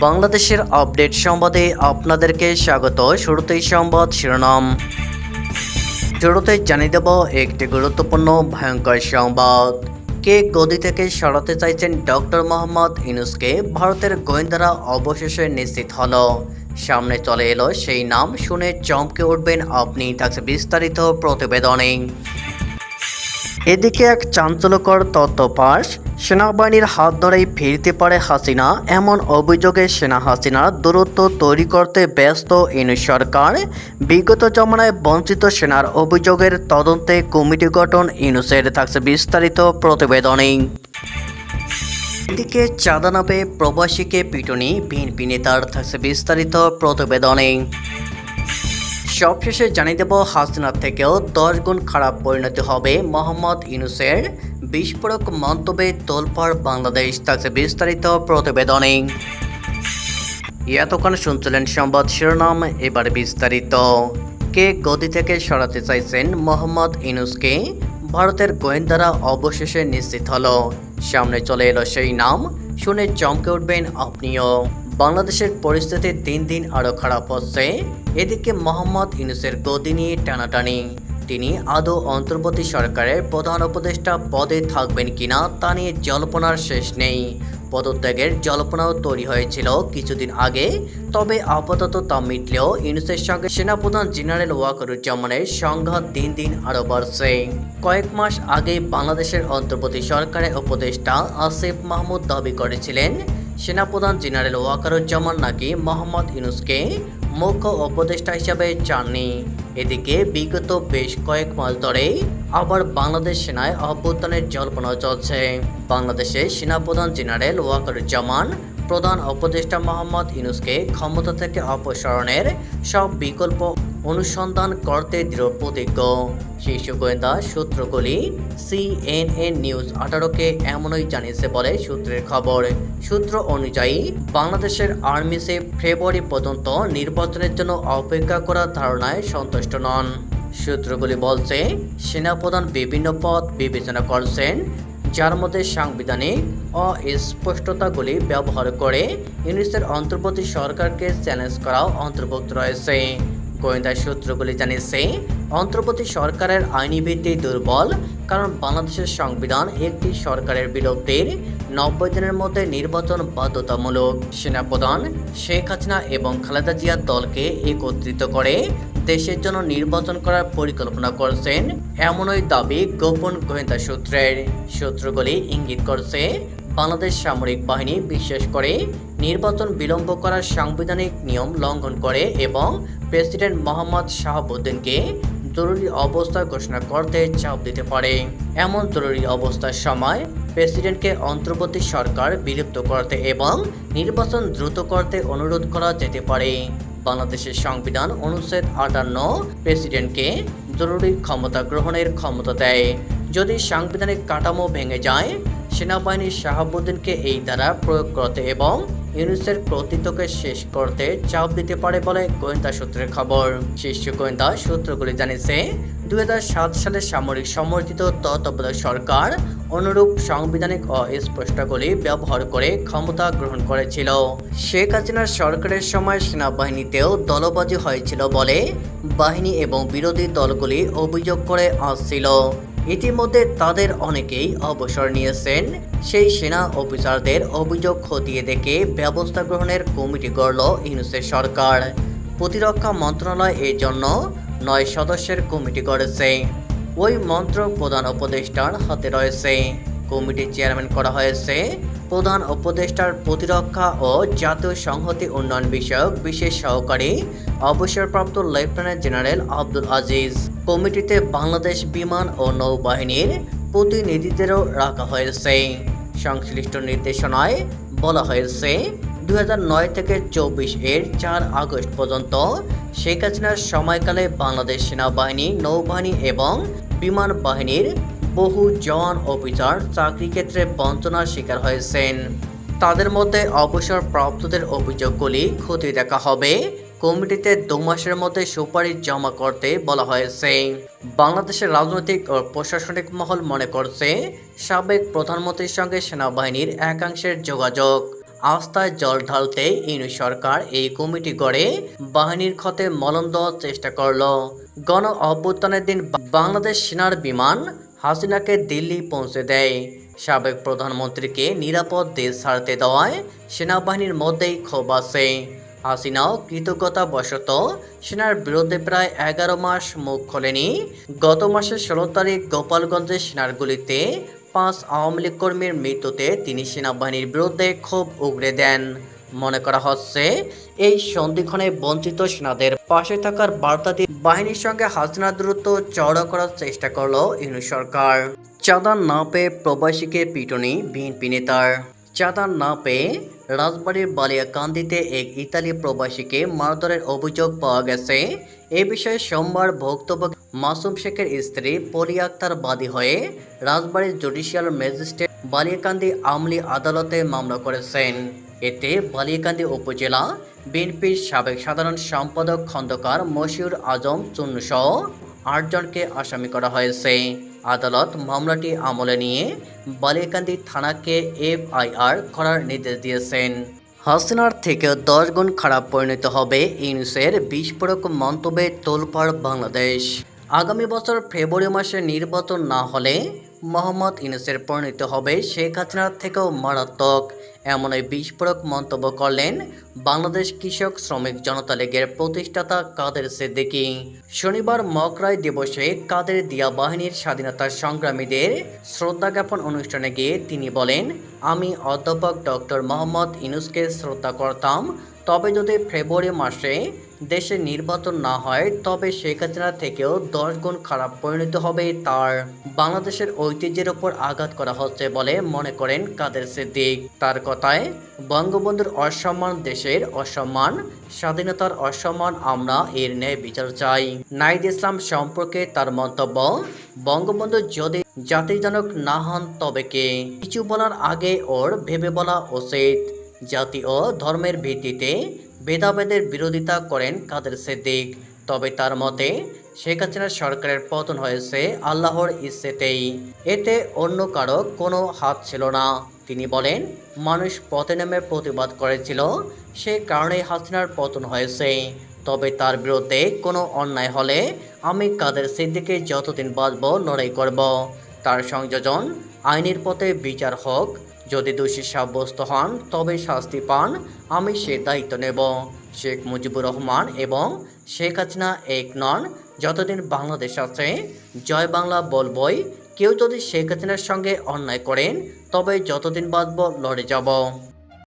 বাংলাদেশের আপডেট সংবাদে আপনাদেরকে স্বাগত। শুরুতেই সংবাদ শিরোনাম। শুরুতে জানিয়ে দেব একটি গুরুত্বপূর্ণ ভয়ঙ্কর সংবাদ। কে গদি থেকে সরাতে চাইছেন ডক্টর মোহাম্মদ ইনুসকে ভারতের গোয়েন্দারা অবশেষে নিশ্চিত হলো। সামনে চলে এলো সেই নাম, শুনে চমকে উঠবেন আপনি। থাকছে বিস্তারিত প্রতিবেদনে। এদিকে এক চাঞ্চল্যকর তথ্য পাস, সেনাবাহিনীর হাত ধরেই ফিরতে পারে হাসিনা। এমন অভিযোগে সেনা হাসিনার দূরত্ব তৈরি করতে ব্যস্ত। ইনু সরকার, বিগত জমানায় বঞ্চিত সেনার অভিযোগের তদন্তে কমিটি গঠন ইনুসের থাকছে বিস্তারিত প্রতিবেদনে। এদিকে চাঁদা প্রবাসীকে পিটুনি, বিএনপি নেতার, থাকছে বিস্তারিত প্রতিবেদনে। সবশেষে জানিয়ে দেব হাসিনার থেকেও দশ গুণ খারাপ পরিণতি হবে মোহাম্মদ ইউনুসের বিস্ফোরক মন্তব্যে তোলপাড় বাংলাদেশ থাকছে বিস্তারিত প্রতিবেদনে। এতক্ষণ শুনছিলেন সংবাদ শিরোনাম, এবার বিস্তারিত। কে গদি থেকে সরাতে চাইছেন মোহাম্মদ ইনুসকে ভারতের গোয়েন্দারা অবশেষে নিশ্চিত হলো। সামনে চলে এলো সেই নাম, শুনে চমকে উঠবেন আপনিও। বাংলাদেশের পরিস্থিতি দিন দিন আরও খারাপ হচ্ছে। এদিকে মোহাম্মদ ইনুসের গদি নিয়ে টানাটানি। তিনি আদৌ অন্তর্বর্তী সরকারের প্রধান উপদেষ্টা পদে থাকবেন কিনা তা নিয়ে জল্পনার শেষ নেই। পদত্যাগের জল্পনাও তৈরি হয়েছিল কিছুদিন আগে, তবে আপাতত তা মিটলেও ইউনুসের সঙ্গে সেনাপ্রধান জেনারেল ওয়াকারুজ্জামানের সংঘাত দিন দিন আরও বাড়ছে। কয়েক মাস আগে বাংলাদেশের অন্তর্বর্তী সরকারের উপদেষ্টা আসিফ মাহমুদ দাবি করেছিলেন সেনাপ্রধান জেনারেল ওয়াকারুজ্জামান নাকি মোহাম্মদ ইউনুসকে মুখ্য উপদেষ্টা হিসাবে চাননি? এদিকে বিগত বেশ কয়েক মাস ধরে আবার বাংলাদেশ সেনায় অভ্যুত্থানের জল্পনা চলছে। বাংলাদেশের সেনাপ্রধান জেনারেল ওয়াকারুজ্জামান, প্রধান উপদেষ্টা মোহাম্মদ ইউনুসকে ক্ষমতা থেকে অপসারণের সব বিকল্প অনুসন্ধান করতে দৃঢ় প্রতিজ্ঞ শীর্ষ গোয়েন্দা সূত্রগুলি সিএনএন নিউজ আঠারোকে এমনই জানিয়েছে বলে সূত্রের খবর। সূত্র অনুযায়ী, বাংলাদেশের আর্মি চিফ ফেব্রুয়ারি পর্যন্ত নির্বাচনের জন্য অপেক্ষা করার ধারণায় সন্তুষ্ট নন। সূত্রগুলি বলছে, সেনাপ্রধান বিভিন্ন পদ বিবেচনা করছেন, যার মধ্যে সাংবিধানিক অস্পষ্টতাগুলি ব্যবহার করে ইউনিসের অন্তর্বর্তী সরকারকে চ্যালেঞ্জ করাও অন্তর্ভুক্ত রয়েছে। গোয়েন্দা সূত্রগুলি জানিয়েছে, অন্তর্বর্তী সরকারের আইনি ভিত্তি দুর্বল, কারণ বাংলাদেশের সংবিধান একটি সরকারের বিলুপ্তির নব্বই দিনের মধ্যে নির্বাচন বাধ্যতামূলক। সেনাপ্রধান শেখ হাসিনা এবং খালেদা জিয়ার দলকে একত্রিত করে দেশের জন্য নির্বাচন করার পরিকল্পনা করছেন, এমনই দাবি গোপন গোয়েন্দা সূত্রের। সূত্রগুলি ইঙ্গিত করছে বাংলাদেশ সামরিক বাহিনী বিশেষ করে নির্বাচন বিলম্ব করার সাংবিধানিক নিয়ম লঙ্ঘন করে এবং প্রেসিডেন্ট মোহাম্মদ শাহাবুদ্দিনকে জরুরি অবস্থা ঘোষণা করতে চাপ দিতে পারে। এমন জরুরি অবস্থার সময় প্রেসিডেন্টকে অন্তর্বর্তী সরকার বিলুপ্ত করতে এবং নির্বাচন দ্রুত করতে অনুরোধ করা যেতে পারে। বাংলাদেশের সংবিধান অনুচ্ছেদ আটান্ন প্রেসিডেন্টকে জরুরি ক্ষমতা গ্রহণের ক্ষমতা দেয়। যদি সাংবিধানিক কাঠামো ভেঙে যায় সেনাবাহিনীর শাহাবুদ্দিনকে এই দ্বারা প্রয়োগ করতে এবং ইউনিসের কর্তৃত্বকে শেষ করতে চাপ দিতে পারে বলে গোয়েন্দা সূত্রের খবর। শীর্ষ গোয়েন্দা সূত্রগুলি জানিয়েছে দু হাজার সাত সালে সামরিক সমর্থিত তত্ত্বাবধায়ক সরকার অনুরূপ সাংবিধানিক অস্পষ্টগুলি ব্যবহার করে ক্ষমতা গ্রহণ করেছিল। শেখ হাসিনার সরকারের সময় সেনাবাহিনীতেও দলবাজি হয়েছিল বলে বাহিনী এবং বিরোধী দলগুলি অভিযোগ করে আসছিল। ইতিমধ্যে তাদের অনেকেই অবসর নিয়েছেন। সেই সেনা অফিসারদের অভিযোগ খতিয়ে দেখে ব্যবস্থা গ্রহণের কমিটি গড়ল ইউনুসের সরকার। প্রতিরক্ষা মন্ত্রণালয় এর জন্য নয় সদস্যের কমিটি গড়েছে। ওই মন্ত্র প্রধান উপদেষ্টার হাতে রয়েছে। কমিটির চেয়ারম্যান করা হয়েছে প্রধান উপদেষ্টার প্রতিরক্ষা ও জাতীয় সংহতি উন্নয়ন বিষয়ক বিশেষ সহকারী অবসরপ্রাপ্ত লেফটেন্যান্ট জেনারেল আব্দুল আজিজ। কমিটিতে বাংলাদেশ বিমান ও নৌবাহিনীর প্রতিনিধিদেরও রাখা হয়েছে। সংশ্লিষ্ট নির্দেশনায় বলা হয়েছে, দুই হাজার নয় থেকে চব্বিশ এর চার আগস্ট পর্যন্ত শেখ হাসিনার সময়কালে বাংলাদেশ সেনাবাহিনী, নৌবাহিনী এবং বিমান বাহিনীর বহু জওয়ান অফিসার চাকরি ক্ষেত্রে বঞ্চনার শিকার হয়েছেন। তাদের মধ্যে অবসর প্রাপ্তদের অভিযোগগুলি খতিয়ে দেখা হবে। কমিটিতে দু মাসের মধ্যে সুপারিশ জমা করতে বলা হয়েছে। বাংলাদেশের রাজনৈতিক ও প্রশাসনিক মহল মনে করছে, সাবেক প্রধানমন্ত্রীর সঙ্গে সেনাবাহিনীর একাংশের যোগাযোগ। আস্থায় জল ঢালতে ইনু সরকার এই কমিটি গড়ে বাহিনীর ক্ষতে মলম দেওয়ার চেষ্টা করল। গণ অভ্যুত্থানের দিন বাংলাদেশ সেনার বিমান হাসিনাকে দিল্লি পৌঁছে দেয়। সাবেক প্রধানমন্ত্রীকে নিরাপদ দেশ ছাড়তে দেওয়ায় সেনাবাহিনীর মধ্যেই ক্ষোভ আছে। হাসিনাও কৃতজ্ঞতা বশত সেনার বিরুদ্ধে প্রায় এগারো মাস মুখ খোলেনি। গত মাসের ষোলো তারিখ গোপালগঞ্জের সেনার গুলিতে পাঁচ আওয়ামী লীগ কর্মীর মৃত্যুতে তিনি সেনাবাহিনীর বিরুদ্ধে ক্ষোভ উগড়ে দেন। মনে করা হচ্ছে, এই সন্ধিক্ষণে বঞ্চিত সেনাদের পাশে থাকার বার্তা দিয়ে বাহিনীর সঙ্গে হাসিনা দূরত্ব চওড়া করার চেষ্টা করল ইউনু সরকার। চাঁদা না পেয়ে প্রবাসীকে পিটনি বিএনপি নেতার। চাঁদা না পেয়ে রাজবাড়ির বালিয়াকান্দিতে এক ইতালি প্রবাসীকে মারধরের অভিযোগ পাওয়া গেছে। এ বিষয়ে সোমবার বক্তব্য মাসুম শেখের স্ত্রী পলি আক্তার বাদী হয়ে রাজবাড়ির জুডিশিয়াল ম্যাজিস্ট্রেট বালিয়াকান্দি আমলি আদালতে মামলা করেছেন। এতে বালিয়াকান্দি উপজেলা বিএনপির সাবেক সাধারণ সম্পাদক খন্দকার মশিউর আজম চুন্নুসহ আটজনকে আসামি করা হয়েছে। আদালত মামলাটি আমলে নিয়ে বালিয়াকান্দি থানাকে এফআইআর করার নির্দেশ দিয়েছেন। হাসিনার থেকে দশ গুণ খারাপ পরিণত হবে ইউনুসের বিস্ফোরক মন্তব্যে তোলপাড় বাংলাদেশ। আগামী বছর ফেব্রুয়ারি মাসে নির্বাচন না হলে মোহাম্মদ ইউনুসের পরিণত হবে শেখ হাসিনার থেকেও মারাত্মক। এমন এই বিস্ফোরক মন্তব্য করলেন বাংলাদেশ কৃষক শ্রমিক জনতা লীগের প্রতিষ্ঠাতা কাদের সিদ্দিকি। শনিবার মকরাই দিবসে কাদের দিয়া বাহিনীর স্বাধীনতা সংগ্রামীদের শ্রদ্ধা জ্ঞাপন অনুষ্ঠানে গিয়ে তিনি বলেন, আমি অধ্যাপক ডক্টর মোহাম্মদ ইনুসকে শ্রদ্ধা করতাম, তবে যদি ফেব্রুয়ারি মাসে দেশে নির্বাচন না হয়, তবে শেখ হাসিনা থেকেও দশ গুণ খারাপ পরিণত হবে তার। বাংলাদেশের ঐতিহ্যের ওপর আঘাত করা হচ্ছে বলে মনে করেন কাদের সিদ্দিক। তার কথায়, বঙ্গবন্ধুর অসম্মান দেশের অসম্মান, স্বাধীনতার অসম্মান আমরা এর ন্যায় বিচার চাই। নাইদ ইসলাম সম্পর্কে তার মন্তব্য, বঙ্গবন্ধু যদি জাতিজনক না হন তবে কে? কিছু বলার আগে ওর ভেবে বলা উচিত। জাতি ও ধর্মের ভিত্তিতে ভেদাভেদের বিরোধিতা করেন কাদের সিদ্দিক। তবে তার মতে, শেখ হাসিনা সরকারের পতন হয়েছে আল্লাহর ইচ্ছেতেই। এতে অন্য কারও কোনো হাত ছিল না। তিনি বলেন, মানুষ পথে নেমে প্রতিবাদ করেছিল, সে কারণেই হাসিনার পতন হয়েছে। তবে তার বিরুদ্ধে কোনো অন্যায় হলে আমি কাদের সিদ্দিকে যতদিন বাঁচব লড়াই করব। তার সংযোজন, আইনের পথে বিচার হোক যদি দোষী সাব্যস্ত হন, তবে শাস্তি পান। আমি সে দায়িত্ব নেব। শেখ মুজিবুর রহমান এবং শেখ হাসিনা এক নন। যতদিন বাংলাদেশ আছে, জয় বাংলা বলবই। কেউ যদি শেখ হাসিনার সঙ্গে অন্যায় করেন, তবে যতদিন বাঁচব, লড়ে যাব।